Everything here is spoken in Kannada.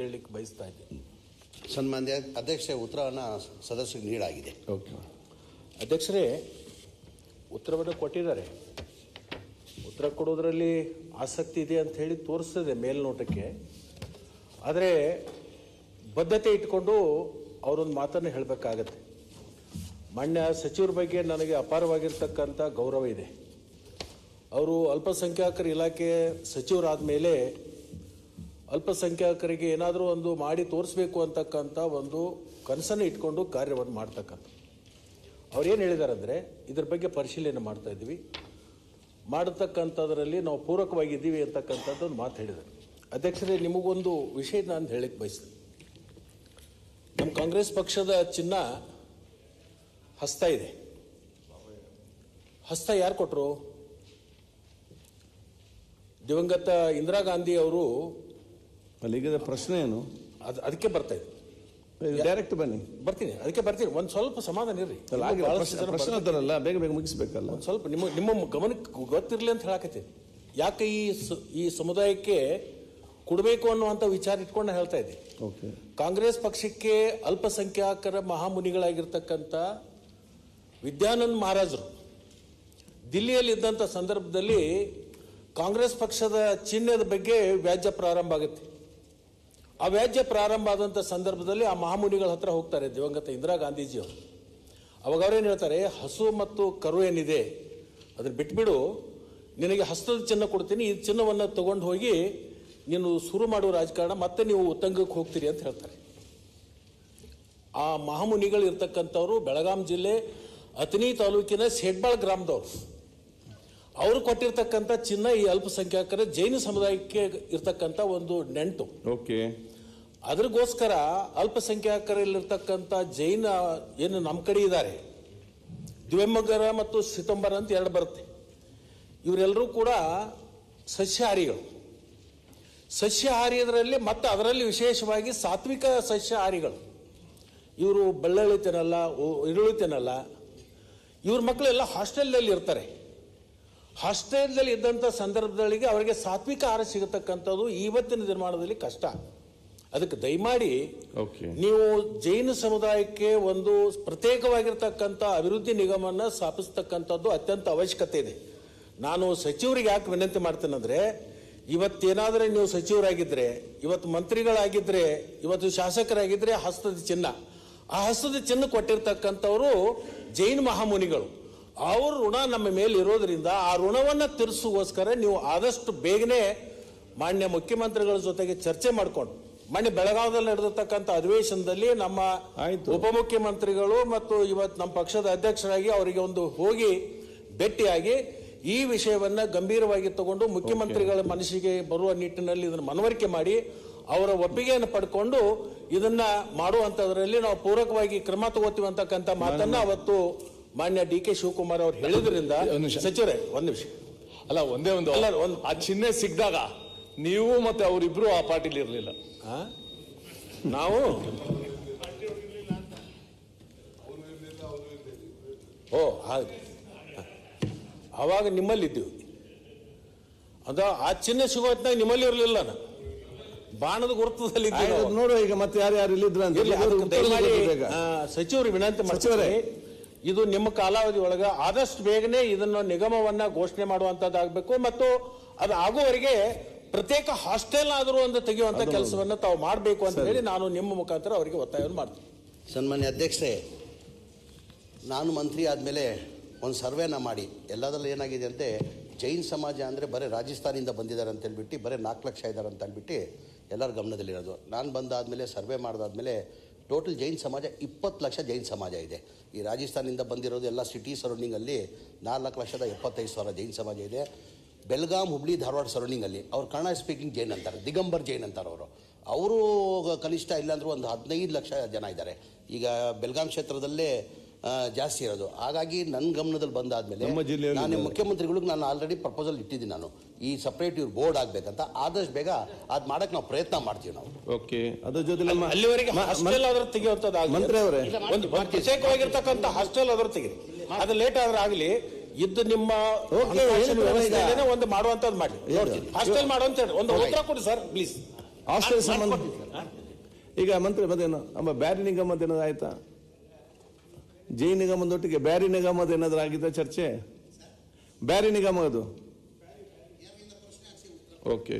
ಹೇಳಲಿಕ್ಕೆ ಬಯಸ್ತಾ ಇದ್ದೀನಿ ಸನ್ಮಾನ್ಯ ಅಧ್ಯಕ್ಷ ಉತ್ತರವನ್ನು ಸದಸ್ಯರಿಗೆ ನೀಡಾಗಿದೆ ಓಕೆ. ಅಧ್ಯಕ್ಷರೇ ಉತ್ತರವನ್ನು ಕೊಟ್ಟಿದ್ದಾರೆ. ಉತ್ತರ ಕೊಡೋದರಲ್ಲಿ ಆಸಕ್ತಿ ಇದೆ ಅಂತ ಹೇಳಿ ತೋರಿಸ್ತದೆ ಮೇಲ್ನೋಟಕ್ಕೆ. ಆದರೆ ಬದ್ಧತೆ ಇಟ್ಕೊಂಡು ಅವರೊಂದು ಮಾತನ್ನು ಹೇಳಬೇಕಾಗತ್ತೆ. ಮಾನ್ಯ ಸಚಿವರ ಬಗ್ಗೆ ನನಗೆ ಅಪಾರವಾಗಿರ್ತಕ್ಕಂಥ ಗೌರವ ಇದೆ. ಅವರು ಅಲ್ಪಸಂಖ್ಯಾತರ ಇಲಾಖೆ ಸಚಿವರಾದ ಮೇಲೆ ಅಲ್ಪಸಂಖ್ಯಾತರಿಗೆ ಏನಾದರೂ ಒಂದು ಮಾಡಿ ತೋರಿಸ್ಬೇಕು ಅಂತಕ್ಕಂಥ ಒಂದು ಕನಸನ್ನು ಇಟ್ಕೊಂಡು ಕಾರ್ಯವನ್ನು ಮಾಡ್ತಕ್ಕಂಥ ಅವ್ರು ಏನು ಹೇಳಿದ್ದಾರೆ ಅಂದರೆ ಇದ್ರ ಬಗ್ಗೆ ಪರಿಶೀಲನೆ ಮಾಡ್ತಾ ಇದ್ದೀವಿ. ಮಾಡತಕ್ಕಂಥದ್ರಲ್ಲಿ ನಾವು ಪೂರಕವಾಗಿದ್ದೀವಿ ಅಂತಕ್ಕಂಥದ್ದು ಒಂದು ಮಾತು ಹೇಳಿದ್ದಾರೆ ಅಧ್ಯಕ್ಷರೇ, ನಿಮಗೊಂದು ವಿಷಯ ನಾನು ಹೇಳಕ್ಕೆ ಬಯಸ್ತೀನಿ. ನಮ್ಮ ಕಾಂಗ್ರೆಸ್ ಪಕ್ಷದ ಚಿನ್ನ ಹಸ್ತ ಇದೆ. ಹಸ್ತ ಯಾರು ಕೊಟ್ಟರು ದಿವಂಗತ ಇಂದಿರಾ ಗಾಂಧಿ ಅವರು ಅಲ್ಲಿ ಪ್ರಶ್ನೆ ಏನು? ಅದು ಅದಕ್ಕೆ ಬರ್ತಾ ಇದೆ. ಡೈರೆಕ್ಟ್ ಬನ್ನಿ. ಬರ್ತೀನಿ ಅದಕ್ಕೆ ಬರ್ತೀನಿ. ಒಂದು ಸ್ವಲ್ಪ ಸಮಾಧಾನ ಇರ್ರಿ. ಪ್ರಶ್ನೆ ಅದರಲ್ಲ ಬೇಗ ಬೇಗ ಮುಗಿಸ್ಬೇಕಲ್ಲ. ಒಂದು ಸ್ವಲ್ಪ ನಿಮ್ಮ ನಿಮ್ಮ ಗಮನಕ್ಕೆ ಗೊತ್ತಿರಲಿ ಅಂತ ಹೇಳಕತ್ತೀನಿ. ಯಾಕೆ ಈ ಈ ಸಮುದಾಯಕ್ಕೆ ಕೊಡಬೇಕು ಅನ್ನುವಂಥ ವಿಚಾರ ಇಟ್ಕೊಂಡು ಹೇಳ್ತಾ ಇದ್ದೀನಿ. ಓಕೆ. ಕಾಂಗ್ರೆಸ್ ಪಕ್ಷಕ್ಕೆ ಅಲ್ಪಸಂಖ್ಯಾತರ ಮಹಾಮುನಿಗಳಾಗಿರ್ತಕ್ಕಂಥ ವಿದ್ಯಾನಂದ್ ಮಹಾರಾಜರು ದಿಲ್ಲಿಯಲ್ಲಿ ಇದ್ದಂಥ ಸಂದರ್ಭದಲ್ಲಿ ಕಾಂಗ್ರೆಸ್ ಪಕ್ಷದ ಚಿಹ್ನೆದ ಬಗ್ಗೆ ವ್ಯಾಜ್ಯ ಪ್ರಾರಂಭ ಆಗುತ್ತೆ. ಆ ವ್ಯಾಜ್ಯ ಪ್ರಾರಂಭ ಆದಂಥ ಸಂದರ್ಭದಲ್ಲಿ ಆ ಮಹಾಮುನಿಗಳ ಹತ್ರ ಹೋಗ್ತಾರೆ ದಿವಂಗತ ಇಂದಿರಾ ಗಾಂಧೀಜಿಯವರು. ಅವಾಗ ಅವ್ರೇನು ಹೇಳ್ತಾರೆ, ಹಸು ಮತ್ತು ಕರು ಏನಿದೆ ಅದನ್ನು ಬಿಟ್ಬಿಡು. ನಿನಗೆ ಹಸ್ತದ ಚಿನ್ನ ಕೊಡ್ತೀನಿ, ಈ ಚಿನ್ನವನ್ನು ತಗೊಂಡು ಹೋಗಿ ನೀನು ಶುರು ಮಾಡುವ ರಾಜಕಾರಣ, ಮತ್ತೆ ನೀವು ಉತ್ತಂಗಕ್ಕೆ ಹೋಗ್ತೀರಿ ಅಂತ ಹೇಳ್ತಾರೆ. ಆ ಮಹಾಮುನಿಗಳು ಇರ್ತಕ್ಕಂಥವ್ರು ಬೆಳಗಾಂ ಜಿಲ್ಲೆ ಅತನಿ ತಾಲೂಕಿನ ಸೇಡ್ಬಾಳ್ ಗ್ರಾಮದವ್ರು. ಅವರು ಕೊಟ್ಟಿರ್ತಕ್ಕಂಥ ಚಿನ್ನ ಈ ಅಲ್ಪಸಂಖ್ಯಾತರ ಜೈನ ಸಮುದಾಯಕ್ಕೆ ಇರ್ತಕ್ಕಂಥ ಒಂದು ನೆಂಟು. ಓಕೆ. ಅದ್ರಗೋಸ್ಕರ ಅಲ್ಪಸಂಖ್ಯಾತರಲ್ಲಿರ್ತಕ್ಕಂಥ ಜೈನ ಏನು ನಮ್ಮ ಕಡೆ ಇದ್ದಾರೆ. ದ್ವೆಮ್ಮಗರ ಮತ್ತು ಸಿತಂಬರ ಅಂತ ಎರಡು ಬರುತ್ತೆ. ಇವರೆಲ್ಲರೂ ಕೂಡ ಸಸ್ಯಾಹಾರಿಗಳು. ಸಸ್ಯಾಹಾರಿಯದರಲ್ಲಿ ಮತ್ತು ಅದರಲ್ಲಿ ವಿಶೇಷವಾಗಿ ಸಾತ್ವಿಕ ಸಸ್ಯಹಾರಿಗಳು. ಇವರು ಬೆಳ್ಳುಳ್ಳಿ ತಿನ್ನಲ್ಲ ಈರುಳ್ಳಿ ತಿನ್ನಲ್ಲ ಇವ್ರ ಮಕ್ಕಳೆಲ್ಲ ಹಾಸ್ಟೆಲ್ನಲ್ಲಿ ಇರ್ತಾರೆ. ಹಾಸ್ಟೆಲ್ದಲ್ಲಿ ಇದ್ದಂಥ ಸಂದರ್ಭದಲ್ಲಿ ಅವರಿಗೆ ಸಾತ್ವಿಕ ಆಹಾರ ಸಿಗತಕ್ಕಂಥದ್ದು ಇವತ್ತಿನ ದಿನಮಾನದಲ್ಲಿ ಕಷ್ಟ. ಅದಕ್ಕೆ ದಯಮಾಡಿ ಓಕೆ ನೀವು ಜೈನ ಸಮುದಾಯಕ್ಕೆ ಒಂದು ಪ್ರತ್ಯೇಕವಾಗಿರ್ತಕ್ಕಂಥ ಅಭಿವೃದ್ಧಿ ನಿಗಮನ ಸ್ಥಾಪಿಸ್ತಕ್ಕಂಥದ್ದು ಅತ್ಯಂತ ಅವಶ್ಯಕತೆ ಇದೆ ನಾನು ಸಚಿವರಿಗೆ ಯಾಕೆ ವಿನಂತಿ ಮಾಡ್ತೇನೆಂದರೆ ಇವತ್ತೇನಾದರೆ ನೀವು ಸಚಿವರಾಗಿದ್ದರೆ ಇವತ್ತು ಮಂತ್ರಿಗಳಾಗಿದ್ದರೆ ಇವತ್ತು ಶಾಸಕರಾಗಿದ್ದರೆ ಹಸ್ತದ ಚಿನ್ನ. ಆ ಹಸ್ತದ ಚಿನ್ನ ಕೊಟ್ಟಿರ್ತಕ್ಕಂಥವರು ಜೈನ ಮಹಾಮುನಿಗಳು. ಅವ್ರ ಋಣ ನಮ್ಮ ಮೇಲೆ ಇರೋದ್ರಿಂದ ಆ ಋಣವನ್ನು ತೀರಿಸುವೋಸ್ಕರ ನೀವು ಆದಷ್ಟು ಬೇಗನೆ ಮಾನ್ಯ ಮುಖ್ಯಮಂತ್ರಿಗಳ ಜೊತೆಗೆ ಚರ್ಚೆ ಮಾಡಿಕೊಂಡು ಮಾನ್ಯ ಬೆಳಗಾವದಲ್ಲಿ ನಡೆದಿರ್ತಕ್ಕಂಥ ಅಧಿವೇಶನದಲ್ಲಿ ನಮ್ಮ ಉಪಮುಖ್ಯಮಂತ್ರಿಗಳು ಮತ್ತು ಇವತ್ತು ನಮ್ಮ ಪಕ್ಷದ ಅಧ್ಯಕ್ಷರಾಗಿ ಅವರಿಗೆ ಒಂದು ಹೋಗಿ ಭೇಟಿಯಾಗಿ ಈ ವಿಷಯವನ್ನ ಗಂಭೀರವಾಗಿ ತಗೊಂಡು ಮುಖ್ಯಮಂತ್ರಿಗಳ ಮನಸ್ಸಿಗೆ ಬರುವ ನಿಟ್ಟಿನಲ್ಲಿ ಇದನ್ನು ಮನವರಿಕೆ ಮಾಡಿ ಅವರ ಒಪ್ಪಿಗೆಯನ್ನು ಪಡ್ಕೊಂಡು ಇದನ್ನ ಮಾಡುವಂತದ್ರಲ್ಲಿ ನಾವು ಪೂರಕವಾಗಿ ಕ್ರಮ ತಗೋತೀವಿ ಅಂತಕ್ಕಂಥ ಮಾತನ್ನ ಅವತ್ತು ಮಾನ್ಯ ಡಿ ಕೆ ಶಿವಕುಮಾರ್ ಅವರು ಹೇಳಿದ್ರಿಂದ. ಸಚಿವರೇ ಒಂದ್ ನಿಮಿಷ. ಅಲ್ಲ ಒಂದೇ ಒಂದು. ಅಲ್ಲ, ಒಂದು ಆ ಚಿಹ್ನೆ ಸಿಕ್ಕಿದಾಗ ನೀವು ಮತ್ತೆ ಅವರಿಬ್ರು ಆ ಪಾರ್ಟಿಲಿ ಇರ್ಲಿಲ್ಲ? ನಾವು? ಓ ಹಾಗೆ. ಅವಾಗ ನಿಮ್ಮಲ್ಲಿದ್ದೀವಿ. ಅದ ಆ ಚಿಹ್ನೆ ಸಿಗೋ ನಿಮ್ಮಲ್ಲಿ ಇರಲಿಲ್ಲ ನಾನು. ಬಾಣದ ಗುರುತದಲ್ಲಿ. ನೋಡುವ ಈಗ ಮತ್ತೆ ಯಾರು ಯಾರು ಇಲ್ಲಿದ್ರ ಸಚಿವರು ವಿನಂತಿ. ಮಾಡ್ತಾರೆ ಇದು ನಿಮ್ಮ ಕಾಲಾವಧಿ ಒಳಗ ಆದಷ್ಟು ಬೇಗನೆ ಇದನ್ನು ನಿಗಮವನ್ನ ಘೋಷಣೆ ಮಾಡುವಂತದ್ದಾಗಬೇಕು ಮತ್ತು ಅದು ಆಗುವವರೆಗೆ ಪ್ರತ್ಯೇಕ ಹಾಸ್ಟೆಲ್ ಆದರೂ ಒಂದು ತೆಗೆಯುವಂತ ಕೆಲಸವನ್ನು ತಾವು ಮಾಡಬೇಕು ಅಂತ ಹೇಳಿ ನಾನು ನಿಮ್ಮ ಮುಖಾಂತರ ಅವರಿಗೆ ಒತ್ತಾಯವನ್ನು ಮಾಡ್ತೀನಿ. ಸನ್ಮಾನ್ಯ ಅಧ್ಯಕ್ಷರೇ ನಾನು ಮಂತ್ರಿ ಆದಮೇಲೆ ಒಂದು ಸರ್ವೇನ ಮಾಡಿ. ಎಲ್ಲದರಲ್ಲಿ ಏನಾಗಿದೆ ಅಂತೆ ಜೈನ್ ಸಮಾಜ ಅಂದರೆ ಬರೀ ರಾಜಸ್ಥಾನಿಂದ ಬಂದಿದ್ದಾರೆ ಅಂತ ಹೇಳ್ಬಿಟ್ಟು ಬರೀ ನಾಲ್ಕು ಲಕ್ಷ ಇದ್ದಾರೆ ಅಂತ ಹೇಳ್ಬಿಟ್ಟು ಎಲ್ಲರ ಗಮನದಲ್ಲಿರೋದು. ನಾನು ಬಂದಾದಮೇಲೆ ಸರ್ವೆ ಮಾಡಿದಾದ್ಮೇಲೆ ಟೋಟಲ್ ಜೈನ್ ಸಮಾಜ ಇಪ್ಪತ್ತು ಲಕ್ಷ ಜೈನ್ ಸಮಾಜ ಇದೆ. ಈ ರಾಜಸ್ಥಾನದಿಂದ ಬಂದಿರೋದು ಎಲ್ಲ ಸಿಟಿ ಸರೌಂಡಿಂಗಲ್ಲಿ ನಾಲ್ಕು ಲಕ್ಷದ ಎಪ್ಪತ್ತೈದು ಸಾವಿರ ಜೈನ್ ಸಮಾಜ ಇದೆ. ಬೆಲ್ಗಾಂ ಹುಬ್ಳಿ, ಧಾರವಾಡ ಸರೌಂಡಿಂಗಲ್ಲಿ ಅವ್ರು ಕನ್ನಡ ಸ್ಪೀಕಿಂಗ್ ಜೈನ್ ಅಂತಾರೆ, ದಿಗಂಬರ್ ಜೈನ್ ಅಂತಾರೆ ಅವರು. ಅವರು ಕನಿಷ್ಠ ಇಲ್ಲಾಂದ್ರೂ ಒಂದು ಹದಿನೈದು ಲಕ್ಷ ಜನ ಇದ್ದಾರೆ. ಈಗ ಬೆಲ್ಗಾಂ ಕ್ಷೇತ್ರದಲ್ಲೇ ಜಾಸ್ತಿ ಇರೋದು. ಹಾಗಾಗಿ ನನ್ನ ಗಮನದಲ್ಲಿ ಬಂದಾದ್ಮೇಲೆ ನಾನು. ಮುಖ್ಯಮಂತ್ರಿಗಳಿಗೆ ನಾನು ಆಲ್ರೆಡಿ ಪ್ರಪೋಸಲ್ ಇಟ್ಟಿದ್ದೀನಿ ನಾನು. ಈ ಸಪ್ರೇಟ್ ಇವ್ರು ಬೋರ್ಡ್ ಆಗ್ಬೇಕಂತ. ಆದಷ್ಟು ಬೇಗ ಅದ್ ಮಾಡಕ್ ನಾವು ಪ್ರಯತ್ನ ಮಾಡ್ತೀವಿ ನಾವು. ಓಕೆ. ಅದ್ರ ಜೊತೆ ನಮ್ಮ ಅಲ್ಲಿವರೆಗೆ ಹಾಸ್ಟೆಲ್ ಆದ್ರೂ ತೆಗೆಯುವಂತದ್ದಾಗಲಿ ಮಂತ್ರಿ ಅವರೇ. ಒಂದು ಪ್ರತ್ಯೇಕವಾಗಿರ್ತಕ್ಕಂಥ ಹಾಸ್ಟೆಲ್ ಆದ್ರೂ ತೆಗಿರಿ ಅದು ಲೇಟ್ ಆದ್ರೆ ಆಗಲಿ ಇದ್ದು ನಿಮ್ಮ? ಒಂದು ಮಾಡುವಂತದ್ದು ಮಾಡಿ ಹಾಸ್ಟೆಲ್ ಹಾಸ್ಟೆಲ್ ಮಾಡುವಂತ ಹೇಳಿ. ಒಂದು ಉತ್ತರ ಕೊಡಿ ಸರ್ ಪ್ಲೀಸ್ ಹಾಸ್ಟೆಲ್ ಸಂಬಂಧ ಈಗ ಮಂತ್ರಿ ಮತ್ತೇನು? ನಮ್ಮ ಬ್ಯಾರಿ ನಿಗಮದ ಏನಾದ್ರು ಆಯ್ತಾ? ಜೈ ನಿಗಮದೊಟ್ಟಿಗೆ ಬ್ಯಾರಿ ನಿಗಮದ ಏನಾದರೂ ಆಗಿದ್ದ ಚರ್ಚೆ? ಬ್ಯಾರಿ ನಿಗಮ ಅದು? ಓಕೆ